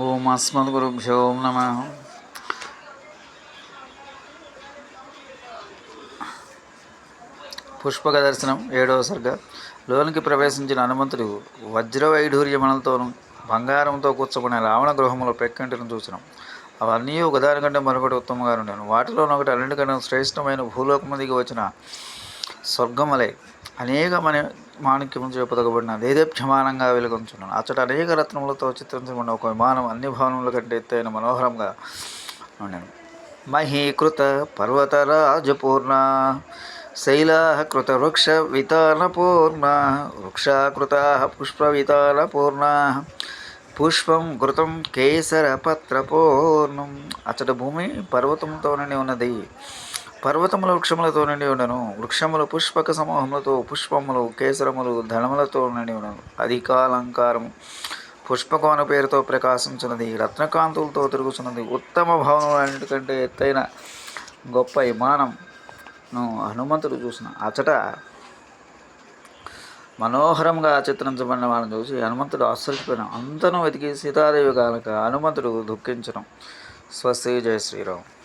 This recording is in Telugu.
ఓం అస్మద్గురుభ్యో నమ. పుష్పక దర్శనం ఏడవ సర్గ. లోనికి ప్రవేశించిన హనుమంతుడు వజ్రవైఢూర్యమణలతోనూ బంగారంతో కూర్చుకునే రావణ గృహములో పెక్కంటిని చూసినాం అవన్నీ ఒకదానికంటే మరొకటి ఉత్తమంగా ఉండేను వాటిలోనొకటి అన్నిటికంటే శ్రేష్టమైన భూలోకము దిగి వచ్చిన స్వర్గమలై. అనేకమైన మాణిక్యము చేపదగబడిన దేదీప్యమానంగా వెలుగొంచున్నాను. అచ్చట అనేక రత్నములతో చిత్రించబడిన ఒక విమానం అన్ని భవనముల కంటే ఎత్తైన మనోహరంగా ఉండేను. మహీకృత పర్వతరాజపూర్ణ శైలాకృత వృక్ష వితానపూర్ణ వృక్షాకృతా పుష్పవితానపూర్ణ పుష్పం ఘృతం కేసర పత్రపూర్ణం అచ్చట భూమి పర్వతంతో ఉన్నది. పర్వతముల వృక్షములతో నిండి ఉండను. వృక్షములు పుష్పక సమూహములతో పుష్పములు కేసరములు ధనములతో నిండి ఉండను. అధికాలంకారము పుష్పకోన పేరుతో ప్రకాశించినది రత్నకాంతులతో తిరుగుతున్నది ఉత్తమ భవనం అన్నిటికంటే ఎత్తైన గొప్ప విమానంను హనుమంతుడు చూసిన. అచట మనోహరంగా చిత్రించబడిన వాళ్ళని చూసి హనుమంతుడు ఆశ్చర్యపోయిన. అంతను వెతికి సీతాదేవి కాలక హనుమంతుడు దుఃఖించడం స్వస్తి జయ శ్రీరామ్.